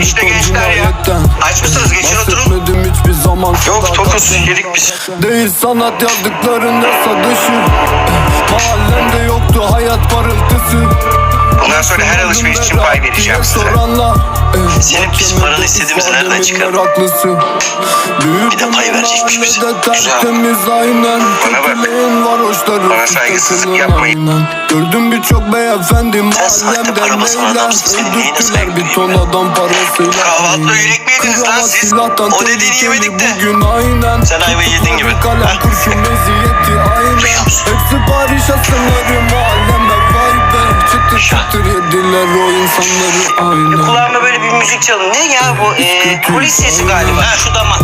İşte gençler ya. Aç mısınız? Geçin oturun. Yok tokuz yedik biz. Değil sanat yazdıklarında sadışı Mahallemde yoktu hayat parıltısı Bundan sonra her alışveriş için pay vereceğim size. Senin pis paranı istediğimiz nereden çıkar? Bir de pay verecekmiş bize. Güzel. Temiz aynen. Bana bak. Bana saygısızlık yapmayın. Gördüm birçok beyefendi mahallemde Öldürdüler saygı bir ton adam parasıyla Kahvaltıda yürek mi yediniz lan siz? O dediğini yemedik de. Sen ayvayı yedin gibi. Kalem kurşun meziyeti aynen Hepsi Paris asılları mahalleme vay be Çıtır çıtır yediler o insanları aynen Kulağıma böyle bir müzik çalın. Ne ya bu? Ee, polis sesi galiba. Ha şu damat.